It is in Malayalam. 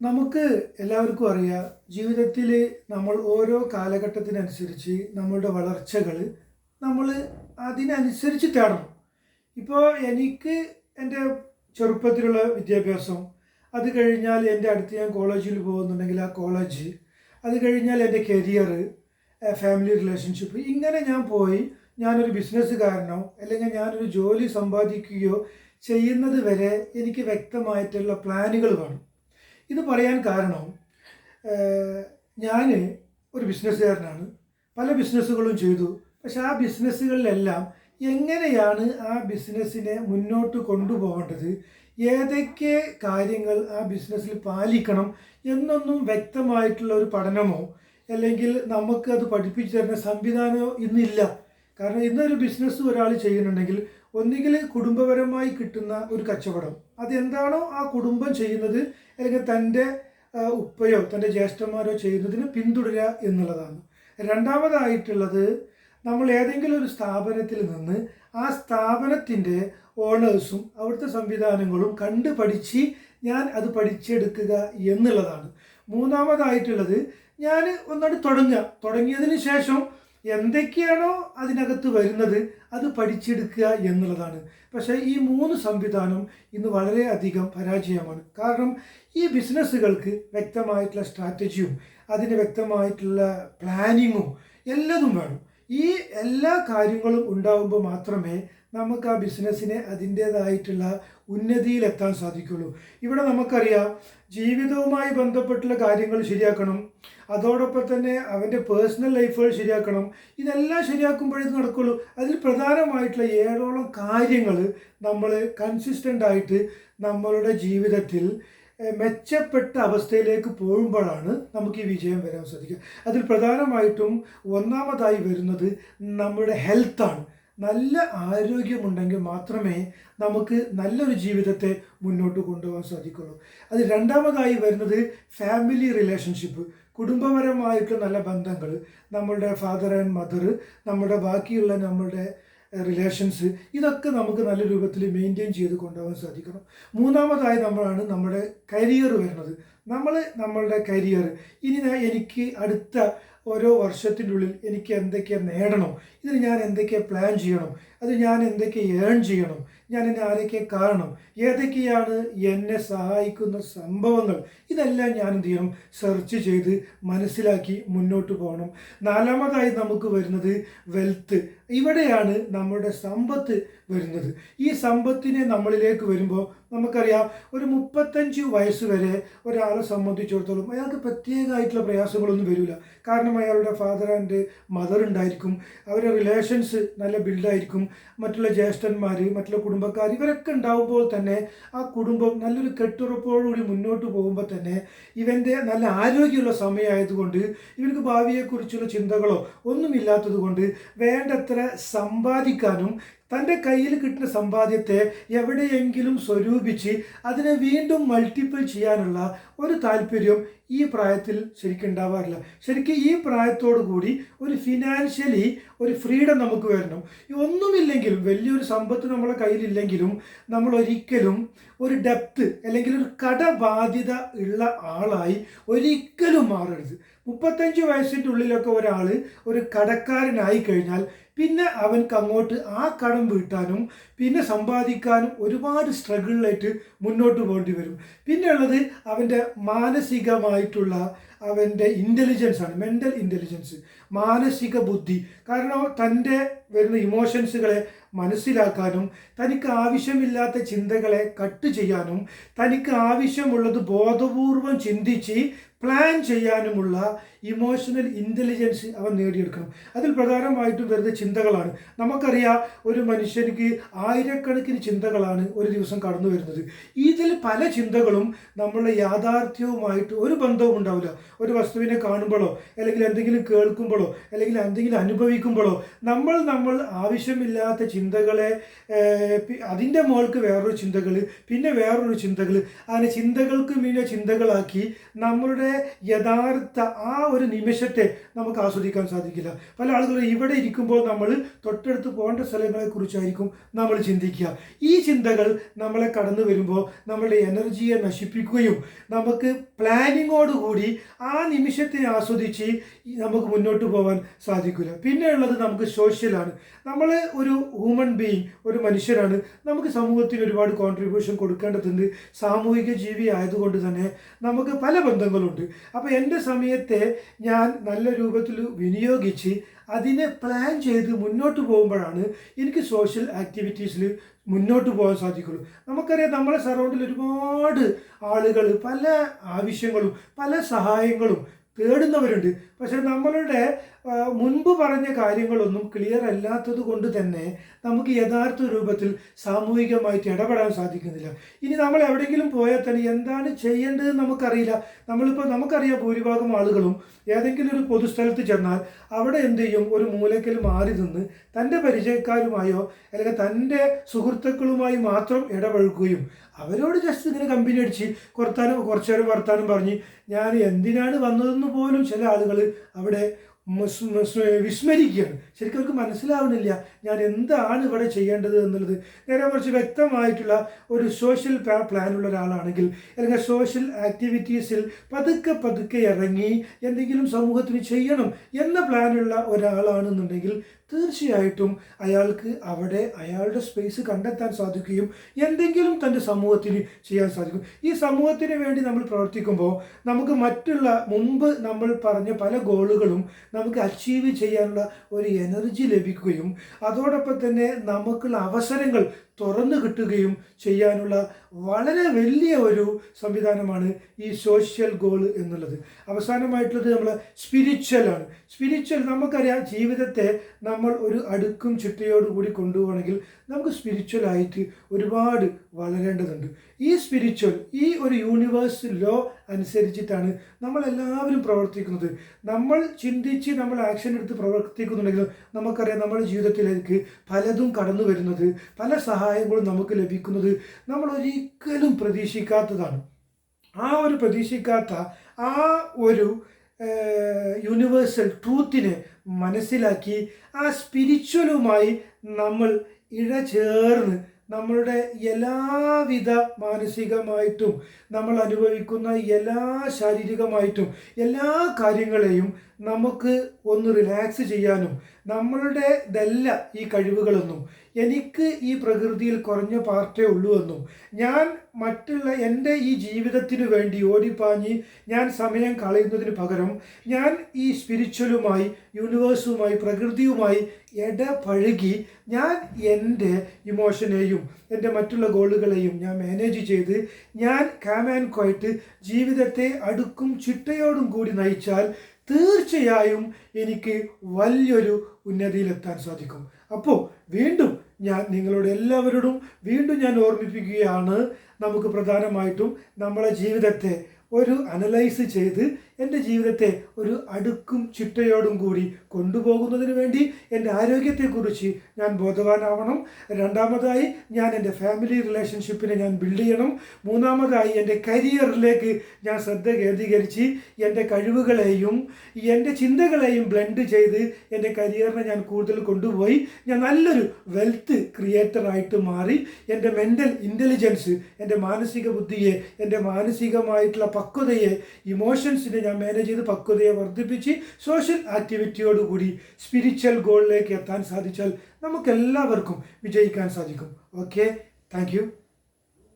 നമുക്ക് എല്ലാവർക്കും അറിയാം ജീവിതത്തിൽ നമ്മൾ ഓരോ കാലഘട്ടത്തിനനുസരിച്ച് നമ്മളുടെ വളർച്ചകൾ നമ്മൾ അതിനനുസരിച്ച് തേടണം. ഇപ്പോൾ എനിക്ക് എന്റെ ചെറുപ്പത്തിലുള്ള വിദ്യാഭ്യാസം അത് കഴിഞ്ഞാൽ എന്റെ അടുത്ത് ഞാൻ കോളേജിൽ പോകുന്നുണ്ടെങ്കിൽ ആ കോളേജ് അത് കഴിഞ്ഞാൽ എന്റെ കരിയർ ഫാമിലി റിലേഷൻഷിപ്പ് ഇങ്ങനെ ഞാൻ പോയി ഞാനൊരു ബിസിനസ്സുകാരനോ അല്ലെങ്കിൽ ഞാനൊരു ജോലി സമ്പാദിക്കുകയോ ചെയ്യുന്നത് വരെ എനിക്ക് വ്യക്തമായിട്ടുള്ള പ്ലാനുകൾ വേണം. ഇത് പറയാൻ കാരണം ഞാൻ ഒരു ബിസിനസ്സുകാരനാണ്. പല ബിസിനസ്സുകളും ചെയ്തു. പക്ഷെ ആ ബിസിനസ്സുകളിലെല്ലാം എങ്ങനെയാണ് ആ ബിസിനസ്സിനെ മുന്നോട്ട് കൊണ്ടുപോകേണ്ടത്? ഏതൊക്കെ കാര്യങ്ങൾ ആ ബിസിനസ്സിൽ പാലിക്കണം എന്നൊന്നും വ്യക്തമായിട്ടുള്ള ഒരു പഠനമോ അല്ലെങ്കിൽ നമുക്ക് അത് പഠിപ്പിച്ചു തരുന്ന സംവിധാനമോ ഇന്നില്ല. കാരണം ഇന്നൊരു ബിസിനസ് ഒരാൾ ചെയ്യുന്നുണ്ടെങ്കിൽ ഒന്നുകിൽ കുടുംബപരമായി കിട്ടുന്ന ഒരു കച്ചവടം. അതെന്താണോ ആ കുടുംബം ചെയ്യുന്നത് അല്ലെങ്കിൽ തന്റെ ഉപ്പയോ തന്റെ ജ്യേഷ്ഠന്മാരോ ചെയ്യുന്നതിന് പിന്തുടരുക എന്നുള്ളതാണ്. രണ്ടാമതായിട്ടുള്ളത് നമ്മൾ ഏതെങ്കിലും ഒരു സ്ഥാപനത്തിൽ നിന്ന് ആ സ്ഥാപനത്തിന്റെ ഓണേഴ്സും അവിടുത്തെ സംവിധാനങ്ങളും കണ്ട് പഠിച്ച് ഞാൻ അത് പഠിച്ചെടുക്കുക എന്നുള്ളതാണ്. മൂന്നാമതായിട്ടുള്ളത് ഞാൻ ഒന്നാണ് തുടങ്ങുക. തുടങ്ങിയതിന് ശേഷം എന്തൊക്കെയാണോ അതിനകത്ത് വരുന്നത് അത് പഠിച്ചെടുക്കുക എന്നുള്ളതാണ്. പക്ഷേ ഈ മൂന്ന് സംവിധാനം ഇന്ന് വളരെയധികം പരാജയമാണ്. കാരണം ഈ ബിസിനസ്സുകൾക്ക് വ്യക്തമായിട്ടുള്ള സ്ട്രാറ്റജിയും അതിന് വ്യക്തമായിട്ടുള്ള പ്ലാനിങ്ങും എല്ലതും വേണം. ഈ എല്ലാ കാര്യങ്ങളും ഉണ്ടാകുമ്പോൾ മാത്രമേ നമുക്ക് ആ ബിസിനസ്സിനെ അതിന്റേതായിട്ടുള്ള ഉന്നതിയിലെത്താൻ സാധിക്കുള്ളൂ. ഇവിടെ നമുക്കറിയാം ജീവിതവുമായി ബന്ധപ്പെട്ടുള്ള കാര്യങ്ങൾ ശരിയാക്കണം. അതോടൊപ്പം തന്നെ അവന്റെ പേഴ്സണൽ ലൈഫുകൾ ശരിയാക്കണം. ഇതെല്ലാം ശരിയാക്കുമ്പോഴേ നടക്കുള്ളൂ. അതിൽ പ്രധാനമായിട്ടുള്ള ഏഴോളം കാര്യങ്ങൾ നമ്മൾ കൺസിസ്റ്റന്റ് ആയിട്ട് നമ്മളുടെ ജീവിതത്തിൽ മെച്ചപ്പെട്ട അവസ്ഥയിലേക്ക് പോകുമ്പോഴാണ് നമുക്ക് ഈ വിജയം വരാൻ സാധിക്കുക. അതിൽ പ്രധാനമായിട്ടും ഒന്നാമതായി വരുന്നത് നമ്മുടെ ഹെൽത്താണ് നല്ല ആരോഗ്യമുണ്ടെങ്കിൽ മാത്രമേ നമുക്ക് നല്ലൊരു ജീവിതത്തെ മുന്നോട്ട് കൊണ്ടുപോകാൻ സാധിക്കുള്ളൂ. അത് രണ്ടാമതായി വരുന്നത് ഫാമിലി റിലേഷൻഷിപ്പ് കുടുംബപരമായിട്ടുള്ള നല്ല ബന്ധങ്ങൾ നമ്മളുടെ ഫാദർ ആൻഡ് മദർ നമ്മുടെ ബാക്കിയുള്ള നമ്മളുടെ റിലേഷൻസ് ഇതൊക്കെ നമുക്ക് നല്ല രൂപത്തിൽ മെയിന്റെയിൻ ചെയ്ത് കൊണ്ടുപോകാൻ സാധിക്കണം. മൂന്നാമതായി നമ്മളാണ് നമ്മുടെ കരിയർ വരുന്നത്. നമ്മൾ നമ്മളുടെ കരിയർ ഇനി എനിക്ക് അടുത്ത ഓരോ വർഷത്തിനുള്ളിൽ എനിക്ക് എന്തൊക്കെ നേടണം? ഇതിന് ഞാൻ എന്തൊക്കെ പ്ലാൻ ചെയ്യണം? അത് ഞാൻ എന്തൊക്കെ ഏൺ ചെയ്യണം? ഞാൻ എന്നെ ആരൊക്കെ കാണണം ഏതൊക്കെയാണ് എന്നെ സഹായിക്കുന്ന സംഭവങ്ങൾ? ഇതെല്ലാം ഞാൻ എന്ത് ചെയ്യണം? സെർച്ച് ചെയ്ത് മനസ്സിലാക്കി മുന്നോട്ട് പോകണം. നാലാമതായി നമുക്ക് വരുന്നത് വെൽത്ത് ഇവിടെയാണ് നമ്മുടെ സമ്പത്ത് വരുന്നത്. ഈ സമ്പത്തിനെ നമ്മളിലേക്ക് വരുമ്പോൾ നമുക്കറിയാം ഒരു മുപ്പത്തഞ്ച് വയസ്സ് വരെ ഒരാളെ സംബന്ധിച്ചിടത്തോളം അയാൾക്ക് പ്രത്യേകമായിട്ടുള്ള പ്രയാസങ്ങളൊന്നും വരില്ല. കാരണം അയാളുടെ ഫാദർ ആൻഡ് മദർ ഉണ്ടായിരിക്കും. അവരുടെ റിലേഷൻസ് നല്ല ബിൽഡായിരിക്കും മറ്റുള്ള ജ്യേഷ്ഠന്മാർ മറ്റുള്ള കുടുംബക്കാർ ഇവരൊക്കെ ഉണ്ടാവുമ്പോൾ തന്നെ ആ കുടുംബം നല്ലൊരു കെട്ടുറപ്പോടുകൂടി മുന്നോട്ട് പോകുമ്പോൾ തന്നെ ഇവന്റെ നല്ല ആരോഗ്യമുള്ള സമയമായതുകൊണ്ട് ഇവർക്ക് ഭാവിയെക്കുറിച്ചുള്ള ചിന്തകളോ ഒന്നുമില്ലാത്തത് കൊണ്ട് വേണ്ടത്ര സമ്പാദിക്കാനും തന്റെ കയ്യിൽ കിട്ടുന്ന സമ്പാദ്യത്തെ എവിടെയെങ്കിലും സ്വരൂപിച്ച് അതിനെ വീണ്ടും മൾട്ടിപ്പിൾ ചെയ്യാനുള്ള ഒരു താല്പര്യം ഈ പ്രായത്തിൽ ശരിക്കും ഉണ്ടാവാറില്ല. ശരിക്കും ഈ പ്രായത്തോടു കൂടി ഒരു ഫിനാൻഷ്യലി ഒരു ഫ്രീഡം നമുക്ക് വരണം. ഒന്നുമില്ലെങ്കിലും വലിയൊരു സമ്പത്ത് നമ്മളെ കയ്യിലില്ലെങ്കിലും നമ്മൾ ഒരിക്കലും ഒരു ഡെപ്ത് അല്ലെങ്കിൽ ഒരു കടബാധ്യത ഉള്ള ആളായി ഒരിക്കലും മാറരുത്. മുപ്പത്തഞ്ച് വയസ്സിന്റെ ഉള്ളിലൊക്കെ ഒരാൾ ഒരു കടക്കാരനായി കഴിഞ്ഞാൽ പിന്നെ അവൻക്ക് അങ്ങോട്ട് ആ കടം വീട്ടാനും പിന്നെ സമ്പാദിക്കാനും ഒരുപാട് സ്ട്രഗിളിലായിട്ട് മുന്നോട്ട് പോകേണ്ടി വരും. പിന്നെ ഉള്ളത് അവന്റെ മാനസികമായിട്ടുള്ള അവന്റെ ഇന്റലിജൻസ് ആണ് മെന്റൽ ഇന്റലിജൻസ് മാനസിക ബുദ്ധി. കാരണം തന്റെ വരുന്ന ഇമോഷൻസുകളെ മനസ്സിലാക്കാനും തനിക്ക് ആവശ്യമില്ലാത്ത ചിന്തകളെ കട്ട് ചെയ്യാനും തനിക്ക് ആവശ്യമുള്ളത് ബോധപൂർവം ചിന്തിച്ച് പ്ലാൻ ചെയ്യാനുമുള്ള ഇമോഷണൽ ഇന്റലിജൻസ് അവൻ നേടിയെടുക്കണം. അതിൽ പ്രധാനമായിട്ടും വരുന്ന ചിന്തകളാണ്. നമുക്കറിയാം ഒരു മനുഷ്യനിക്ക് ആയിരക്കണക്കിന് ചിന്തകളാണ് ഒരു ദിവസം കടന്നു വരുന്നത്. ഇതിൽ പല ചിന്തകളും നമ്മളുടെ യാഥാർത്ഥ്യവുമായിട്ട് ഒരു ബന്ധവും ഉണ്ടാവില്ല. ഒരു വസ്തുവിനെ കാണുമ്പോഴോ അല്ലെങ്കിൽ എന്തെങ്കിലും കേൾക്കുമ്പോഴോ അല്ലെങ്കിൽ എന്തെങ്കിലും അനുഭവിക്കുമ്പോഴോ നമ്മൾ നമ്മൾ ആവശ്യമില്ലാത്ത ചിന്തകളെ അതിന്റെ മോൾക്ക് വേറൊരു ചിന്തകൾ പിന്നെ വേറൊരു ചിന്തകൾ അങ്ങനെ ചിന്തകൾക്ക് പിന്നെ ചിന്തകളാക്കി നമ്മളുടെ യഥാർത്ഥ ആ ഒരു നിമിഷത്തെ നമുക്ക് ആസ്വദിക്കാൻ സാധിക്കില്ല. പല ആളുകളും ഇവിടെ ഇരിക്കുമ്പോൾ നമ്മൾ തൊട്ടടുത്ത് പോകേണ്ട സ്ഥലങ്ങളെക്കുറിച്ചായിരിക്കും നമ്മൾ ചിന്തിക്കുക. ഈ ചിന്തകൾ നമ്മളെ കടന്നു വരുമ്പോൾ നമ്മളുടെ എനർജിയെ നശിപ്പിക്കുകയും നമുക്ക് പ്ലാനിങ്ങോടുകൂടി ആ നിമിഷത്തെ ആസ്വദിച്ച് നമുക്ക് മുന്നോട്ട് പോകാൻ സാധിക്കില്ല. പിന്നെയുള്ളത് നമുക്ക് സോഷ്യലാണ്. നമ്മൾ ഒരു ഹ്യൂമൻ ബീയിങ് ഒരു മനുഷ്യരാണ്. നമുക്ക് സമൂഹത്തിൽ ഒരുപാട് കോൺട്രിബ്യൂഷൻ കൊടുക്കേണ്ടതുണ്ട്. സാമൂഹിക ജീവി ആയതുകൊണ്ട് തന്നെ നമുക്ക് പല ബന്ധങ്ങളുണ്ട്. അപ്പോൾ എന്റെ സമയത്തെ ഞാൻ നല്ല രൂപത്തിൽ വിനിയോഗിച്ച് അതിനെ പ്ലാൻ ചെയ്ത് മുന്നോട്ട് പോകുമ്പോഴാണ് എനിക്ക് സോഷ്യൽ ആക്ടിവിറ്റീസിൽ മുന്നോട്ട് പോകാൻ സാധിക്കുള്ളൂ. നമുക്കറിയാം നമ്മളെ സറൗണ്ടിൽ ഒരുപാട് ആളുകൾ പല ആവശ്യങ്ങളും പല സഹായങ്ങളും തേടുന്നവരുണ്ട്. പക്ഷേ നമ്മളുടെ മുൻപ് പറഞ്ഞ കാര്യങ്ങളൊന്നും ക്ലിയർ അല്ലാത്തത് കൊണ്ട് തന്നെ നമുക്ക് യഥാർത്ഥ രൂപത്തിൽ സാമൂഹികമായിട്ട് ഇടപെടാൻ സാധിക്കുന്നില്ല. ഇനി നമ്മൾ എവിടെയെങ്കിലും പോയാൽ തന്നെ എന്താണ് ചെയ്യേണ്ടതെന്ന് നമുക്കറിയില്ല. നമ്മളിപ്പോൾ നമുക്കറിയാം ഭൂരിഭാഗം ആളുകളും ഏതെങ്കിലും ഒരു പൊതുസ്ഥലത്ത് ചെന്നാൽ അവിടെ എന്ത് ചെയ്യും? ഒരു മൂലക്കൽ മാറി നിന്ന് തന്റെ പരിചയക്കാരുമായോ അല്ലെങ്കിൽ തന്റെ സുഹൃത്തുക്കളുമായി മാത്രം ഇടപഴകുകയും അവരോട് ജസ്റ്റ് ഇങ്ങനെ കമ്പനി അടിച്ച് കുറത്താനും കുറച്ചേരം വർത്താനം പറഞ്ഞ് ഞാൻ എന്തിനാണ് വന്നതെന്ന് പോലും ചില ആളുകൾ അവിടെ വിസ്മരിക്കുകയാണ്. ശരിക്കും അവർക്ക് മനസ്സിലാവുന്നില്ല ഞാൻ എന്താണ് ഇവിടെ ചെയ്യേണ്ടത് എന്നുള്ളത്. നേരെ മറിച്ച് വ്യക്തമായിട്ടുള്ള ഒരു സോഷ്യൽ പ്ലാനുള്ള ഒരാളാണെങ്കിൽ അല്ലെങ്കിൽ സോഷ്യൽ ആക്ടിവിറ്റീസിൽ പതുക്കെ പതുക്കെ ഇറങ്ങി എന്തെങ്കിലും സമൂഹത്തിന് ചെയ്യണം എന്ന പ്ലാനുള്ള ഒരാളാണെന്നുണ്ടെങ്കിൽ തീർച്ചയായിട്ടും അയാൾക്ക് അവിടെ അയാളുടെ സ്പേസ് കണ്ടെത്താൻ സാധിക്കുകയും എന്തെങ്കിലും തന്റെ സമൂഹത്തിന് ചെയ്യാൻ സാധിക്കും. ഈ സമൂഹത്തിന് വേണ്ടി നമ്മൾ പ്രവർത്തിക്കുമ്പോൾ നമുക്ക് മറ്റുള്ള മുമ്പ് നമ്മൾ പറഞ്ഞ പല ഗോളുകളും നമുക്ക് അച്ചീവ് ചെയ്യാനുള്ള ഒരു എനർജി ലഭിക്കുകയും അതോടൊപ്പം തന്നെ നമുക്കുള്ള അവസരങ്ങൾ തുറന്നു കിട്ടുകയും ചെയ്യാനുള്ള വളരെ വലിയ ഒരു സംവിധാനമാണ് ഈ സോഷ്യൽ ഗോൾ എന്നുള്ളത്. അവസാനമായിട്ടുള്ളത് നമ്മൾ സ്പിരിച്വലാണ് സ്പിരിച്വൽ നമുക്കറിയാം ജീവിതത്തെ നമ്മൾ ഒരു അടുക്കും ചിട്ടയോടുകൂടി കൊണ്ടുപോകണമെങ്കിൽ നമുക്ക് സ്പിരിച്വലായിട്ട് ഒരുപാട് വളരേണ്ടതുണ്ട്. ഈ സ്പിരിച്വൽ ഈ ഒരു യൂണിവേഴ്സ് ലോ അനുസരിച്ചിട്ടാണ് നമ്മളെല്ലാവരും പ്രവർത്തിക്കുന്നത്. നമ്മൾ ചിന്തിച്ച് നമ്മൾ ആക്ഷൻ എടുത്ത് പ്രവർത്തിക്കുന്നുണ്ടെങ്കിൽ നമുക്കറിയാം നമ്മുടെ ജീവിതത്തിലേക്ക് പലതും കടന്നു വരുന്നത് പല സഹായങ്ങളും നമുക്ക് ലഭിക്കുന്നത്. നമ്മൾ ഒരിക്കലും പ്രതീക്ഷിക്കാത്തതാണ്. ആ ഒരു പ്രതീക്ഷിക്കാത്ത ആ ഒരു യൂണിവേഴ്സൽ ട്രൂത്തിനെ മനസ്സിലാക്കി ആ സ്പിരിച്വലുമായി നമ്മൾ ഇഴചേർന്ന് നമ്മളുടെ എല്ലാവിധ മാനസികമായിട്ടും നമ്മൾ അനുഭവിക്കുന്ന എല്ലാ ശാരീരികമായിട്ടും എല്ലാ കാര്യങ്ങളെയും നമുക്ക് ഒന്ന് റിലാക്സ് ചെയ്യാനും നമ്മളുടെ ഇതല്ല ഈ കഴിവുകളൊന്നും. എനിക്ക് ഈ പ്രകൃതിയിൽ കുറഞ്ഞ പാർട്ടേ ഉള്ളൂ എന്നും. ഞാൻ മറ്റുള്ള എന്റെ ഈ ജീവിതത്തിനു വേണ്ടി ഓടിപ്പാഞ്ഞ് ഞാൻ സമയം കളയുന്നതിന് പകരം ഞാൻ ഈ സ്പിരിച്വലുമായി യൂണിവേഴ്സുമായി പ്രകൃതിയുമായി ഇടപഴകി ഞാൻ എന്റെ ഇമോഷനെയും എന്റെ മറ്റുള്ള ഗോളുകളെയും ഞാൻ മാനേജ് ചെയ്ത് ഞാൻ കാം ആൻഡ് ക്വയറ്റ് ജീവിതത്തെ അടുക്കും ചിട്ടയോടും കൂടി നയിച്ചാൽ തീർച്ചയായും എനിക്ക് വലിയൊരു ഉന്നതിയിലെത്താൻ സാധിക്കും. അപ്പോൾ വീണ്ടും ഞാൻ നിങ്ങളോട് എല്ലാവരോടും വീണ്ടും ഞാൻ ഓർമ്മിപ്പിക്കുകയാണ്. നമുക്ക് പ്രധാനമായിട്ടും നമ്മളെ ജീവിതത്തെ ഒരു അനലൈസ് ചെയ്ത് എന്റെ ജീവിതത്തെ ഒരു അടുക്കും ചിട്ടയോടും കൂടി കൊണ്ടുപോകുന്നതിന് വേണ്ടി എന്റെ ആരോഗ്യത്തെക്കുറിച്ച് ഞാൻ ബോധവാനാവണം. രണ്ടാമതായി ഞാൻ എന്റെ ഫാമിലി റിലേഷൻഷിപ്പിനെ ഞാൻ ബിൽഡ് ചെയ്യണം. മൂന്നാമതായി എന്റെ കരിയറിലേക്ക് ഞാൻ ശ്രദ്ധ കേന്ദ്രീകരിച്ച് എന്റെ കഴിവുകളെയും എന്റെ ചിന്തകളെയും ബ്ലെൻഡ് ചെയ്ത് എന്റെ കരിയറിനെ ഞാൻ കൂടുതൽ കൊണ്ടുപോയി ഞാൻ നല്ലൊരു വെൽത്ത് ക്രിയേറ്ററായിട്ട് മാറി. എന്റെ മെന്റൽ ഇന്റലിജൻസ് എന്റെ മാനസിക ബുദ്ധിയെ എന്റെ മാനസികമായിട്ടുള്ള പക്വതയെ ഇമോഷൻസിനെ ഞാൻ മാനേജ് ചെയ്ത് പക്വതയെ വർദ്ധിപ്പിച്ച് സോഷ്യൽ ആക്ടിവിറ്റിയോടുകൂടി സ്പിരിച്വൽ ഗോളിലേക്ക് എത്താൻ സാധിച്ചാൽ നമുക്കെല്ലാവർക്കും വിജയിക്കാൻ സാധിക്കും. Okay thank